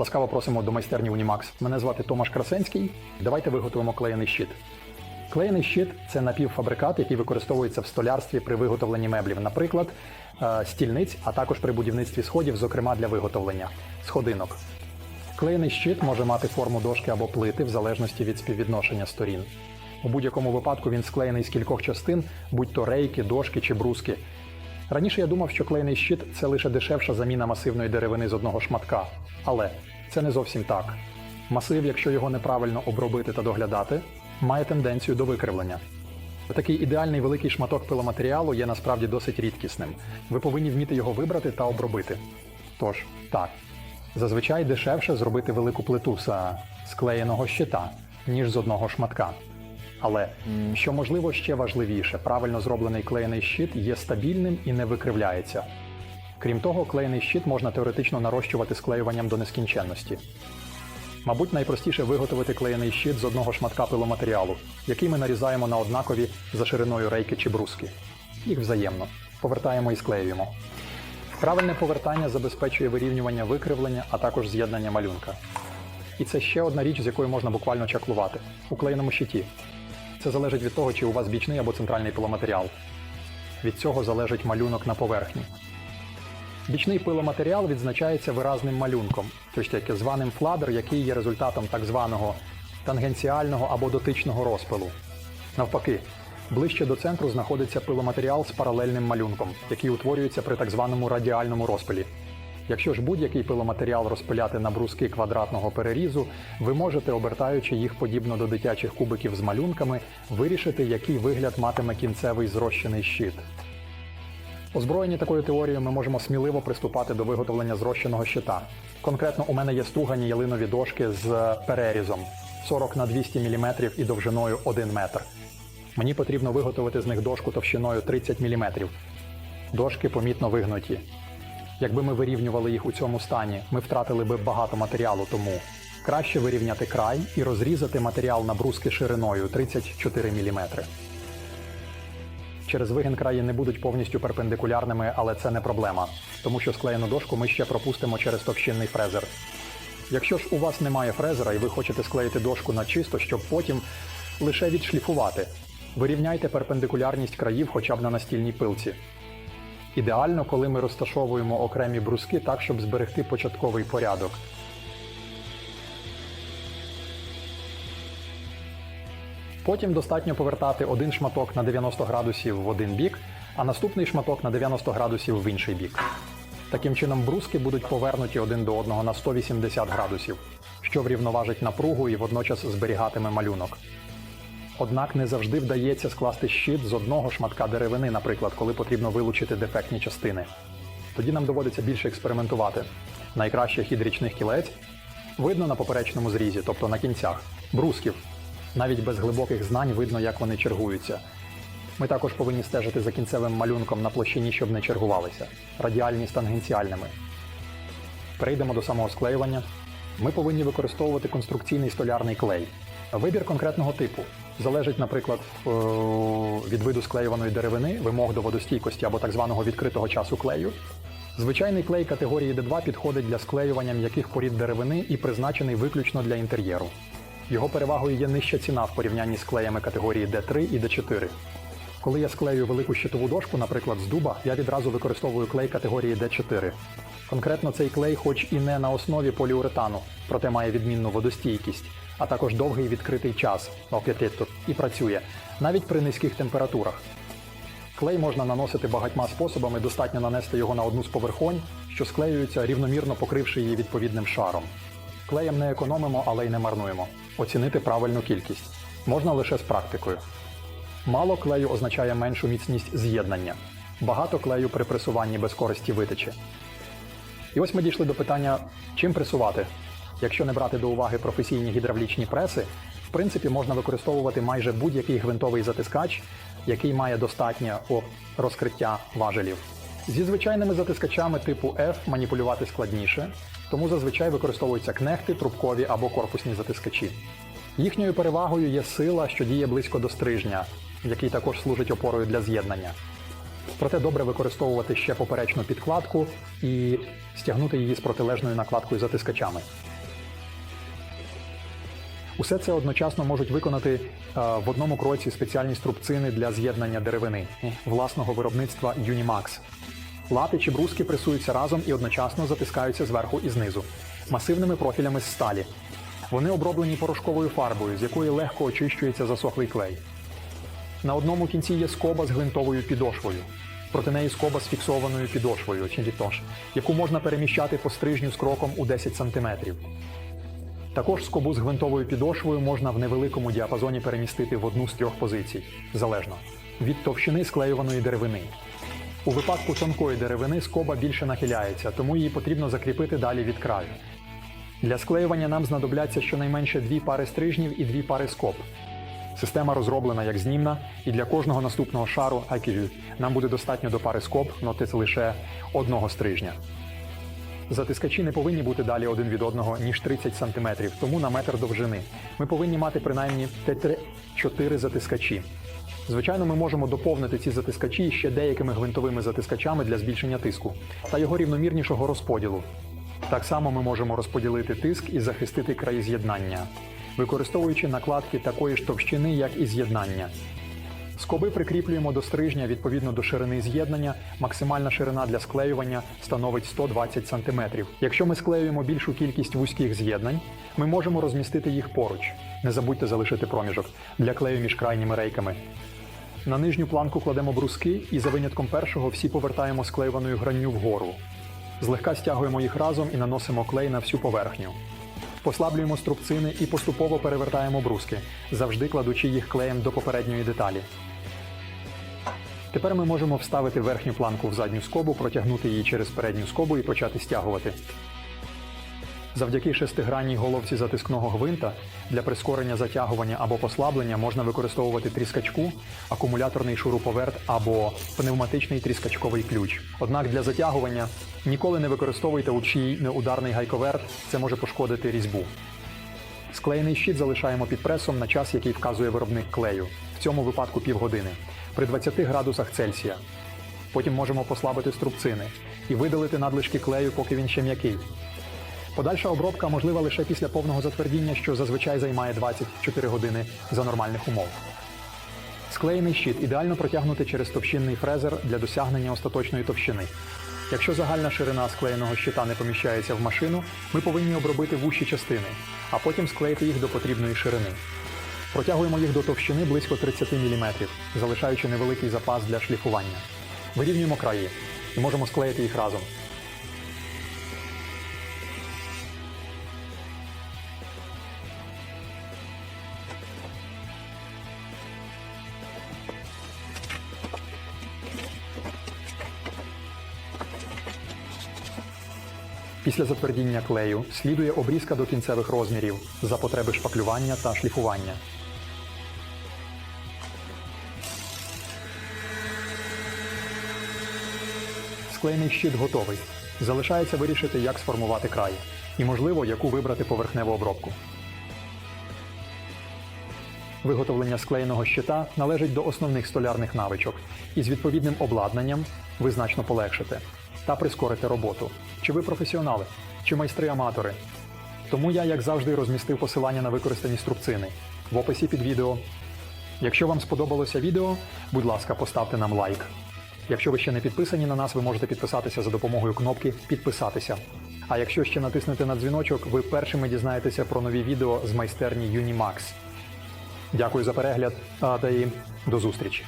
Ласкаво просимо до майстерні Унімакс. Мене звати Томаш Красенський. Давайте виготовимо клеєний щит. Клеєний щит це напівфабрикат, який використовується в столярстві при виготовленні меблів, наприклад, е, стільниць, а також при будівництві сходів, зокрема для виготовлення сходинок. Клеєний щит може мати форму дошки або плити в залежності від співвідношення сторін. У будь-якому випадку він склеєний з кількох частин, будь то рейки, дошки чи бруски. Раніше я думав, що клеєний щит це лише дешевша заміна масивної деревини з одного шматка. Але це не зовсім так. Масив, якщо його неправильно обробити та доглядати, має тенденцію до викривлення. Такий ідеальний великий шматок пиломатеріалу є насправді досить рідкісним. Ви повинні вміти його вибрати та обробити. Тож, так, зазвичай дешевше зробити велику плиту з склеєного щита, ніж з одного шматка. Але що можливо ще важливіше, правильно зроблений клеєний щит є стабільним і не викривляється. Крім того, клеєний щит можна теоретично нарощувати склеюванням до нескінченності. Мабуть, найпростіше виготовити клеєний щит з одного шматка пиломатеріалу, який ми нарізаємо на однакові за шириною рейки чи бруски. Їх взаємно. Повертаємо і склеюємо. Правильне повертання забезпечує вирівнювання викривлення, а також з'єднання малюнка. І це ще одна річ, з якою можна буквально чаклувати у клеєному щиті. Це залежить від того, чи у вас бічний або центральний пиломатеріал. Від цього залежить малюнок на поверхні. Бічний пиломатеріал відзначається виразним малюнком, тобто як званим фладер, який є результатом так званого тангенціального або дотичного розпилу. Навпаки, ближче до центру знаходиться пиломатеріал з паралельним малюнком, який утворюється при так званому радіальному розпилі. Якщо ж будь-який пиломатеріал розпиляти на бруски квадратного перерізу, ви можете, обертаючи їх подібно до дитячих кубиків з малюнками, вирішити, який вигляд матиме кінцевий зрощений щит. Озброєні такою теорією ми можемо сміливо приступати до виготовлення зрощеного щита. Конкретно у мене є стругані ялинові дошки з перерізом 40 на 200 мм і довжиною 1 метр. Мені потрібно виготовити з них дошку товщиною 30 мм. Дошки помітно вигнуті. Якби ми вирівнювали їх у цьому стані, ми втратили би багато матеріалу, тому краще вирівняти край і розрізати матеріал на бруски шириною 34 мм. Через вигін краї не будуть повністю перпендикулярними, але це не проблема, тому що склеєну дошку ми ще пропустимо через товщинний фрезер. Якщо ж у вас немає фрезера і ви хочете склеїти дошку на чисто, щоб потім лише відшліфувати, вирівняйте перпендикулярність країв хоча б на настільній пилці. Ідеально, коли ми розташовуємо окремі бруски так, щоб зберегти початковий порядок. Потім достатньо повертати один шматок на 90 градусів в один бік, а наступний шматок на 90 градусів в інший бік. Таким чином, бруски будуть повернуті один до одного на 180 градусів, що врівноважить напругу і водночас зберігатиме малюнок. Однак не завжди вдається скласти щит з одного шматка деревини, наприклад, коли потрібно вилучити дефектні частини. Тоді нам доводиться більше експериментувати. Найкраще хід річних кілець видно на поперечному зрізі, тобто на кінцях, брусків. Навіть без глибоких знань видно, як вони чергуються. Ми також повинні стежити за кінцевим малюнком на площині, щоб не чергувалися, радіальні з тангенціальними. Перейдемо до самого склеювання. Ми повинні використовувати конструкційний столярний клей. Вибір конкретного типу залежить, наприклад, е, від виду склеюваної деревини, вимог до водостійкості або так званого відкритого часу клею. Звичайний клей категорії D2 підходить для склеювання м'яких порід деревини і призначений виключно для інтер'єру. Його перевагою є нижча ціна в порівнянні з клеями категорії D3 і D4. Коли я склею велику щитову дошку, наприклад, з дуба, я відразу використовую клей категорії D4. Конкретно цей клей, хоч і не на основі поліуретану, проте має відмінну водостійкість, а також довгий відкритий час окететто, і працює навіть при низьких температурах. Клей можна наносити багатьма способами, достатньо нанести його на одну з поверхонь, що склеюються, рівномірно покривши її відповідним шаром. Клеєм не економимо, але й не марнуємо. Оцінити правильну кількість можна лише з практикою. Мало клею означає меншу міцність з'єднання. Багато клею при пресуванні без користі витече. І ось ми дійшли до питання, чим пресувати. Якщо не брати до уваги професійні гідравлічні преси, в принципі можна використовувати майже будь-який гвинтовий затискач, який має достатнє розкриття важелів. Зі звичайними затискачами типу F маніпулювати складніше, тому зазвичай використовуються кнехти, трубкові або корпусні затискачі. Їхньою перевагою є сила, що діє близько до стрижня, який також служить опорою для з'єднання. Проте добре використовувати ще поперечну підкладку і стягнути її з протилежною накладкою затискачами. Усе це одночасно можуть виконати е, в одному кроці спеціальні струбцини для з'єднання деревини власного виробництва Unimax. Лати чи бруски пресуються разом і одночасно затискаються зверху і знизу масивними профілями з сталі. Вони оброблені порошковою фарбою, з якої легко очищується засохлий клей. На одному кінці є скоба з гвинтовою підошвою. Проти неї скоба з фіксованою підошвою, чи літош, яку можна переміщати по стрижню з кроком у 10 см. Також скобу з гвинтовою підошвою можна в невеликому діапазоні перемістити в одну з трьох позицій, залежно від товщини склеюваної деревини. У випадку тонкої деревини скоба більше нахиляється, тому її потрібно закріпити далі від краю. Для склеювання нам знадобляться щонайменше дві пари стрижнів і дві пари скоб. Система розроблена як знімна, і для кожного наступного шару IQU нам буде достатньо до пари скоб, це лише одного стрижня. Затискачі не повинні бути далі один від одного, ніж 30 см, тому на метр довжини. Ми повинні мати принаймні 4 затискачі. Звичайно, ми можемо доповнити ці затискачі ще деякими гвинтовими затискачами для збільшення тиску та його рівномірнішого розподілу. Так само ми можемо розподілити тиск і захистити краї з'єднання, використовуючи накладки такої ж товщини, як і з'єднання. Скоби прикріплюємо до стрижня відповідно до ширини з'єднання. Максимальна ширина для склеювання становить 120 см. Якщо ми склеюємо більшу кількість вузьких з'єднань, ми можемо розмістити їх поруч. Не забудьте залишити проміжок для клею між крайніми рейками. На нижню планку кладемо бруски і за винятком першого всі повертаємо склеюваною гранню вгору. Злегка стягуємо їх разом і наносимо клей на всю поверхню. Послаблюємо струбцини і поступово перевертаємо бруски, завжди кладучи їх клеєм до попередньої деталі. Тепер ми можемо вставити верхню планку в задню скобу, протягнути її через передню скобу і почати стягувати. Завдяки шестигранній головці затискного гвинта для прискорення затягування або послаблення можна використовувати тріскачку, акумуляторний шуруповерт або пневматичний тріскачковий ключ. Однак для затягування ніколи не використовуйте учий неударний гайковерт, це може пошкодити різьбу. Склеєний щит залишаємо під пресом на час, який вказує виробник клею, в цьому випадку півгодини, при 20 градусах Цельсія. Потім можемо послабити струбцини і видалити надлишки клею, поки він ще м'який. Подальша обробка можлива лише після повного затвердіння, що зазвичай займає 24 години за нормальних умов. Склеєний щит ідеально протягнути через товщинний фрезер для досягнення остаточної товщини. Якщо загальна ширина склеєного щита не поміщається в машину, ми повинні обробити вущі частини, а потім склеїти їх до потрібної ширини. Протягуємо їх до товщини близько 30 мм, залишаючи невеликий запас для шліфування. Вирівнюємо краї і можемо склеїти їх разом. Після затвердіння клею слідує обрізка до кінцевих розмірів за потреби шпаклювання та шліфування. Склеєний щит готовий. Залишається вирішити, як сформувати край і, можливо, яку вибрати поверхневу обробку. Виготовлення склеєного щита належить до основних столярних навичок, і з відповідним обладнанням ви значно полегшите та прискорите роботу. Чи ви професіонали, чи майстри-аматори? Тому я, як завжди, розмістив посилання на використані струбцини в описі під відео. Якщо вам сподобалося відео, будь ласка, поставте нам лайк. Якщо ви ще не підписані на нас, ви можете підписатися за допомогою кнопки Підписатися. А якщо ще натиснете на дзвіночок, ви першими дізнаєтеся про нові відео з майстерні Unimax. Дякую за перегляд та і до зустрічі!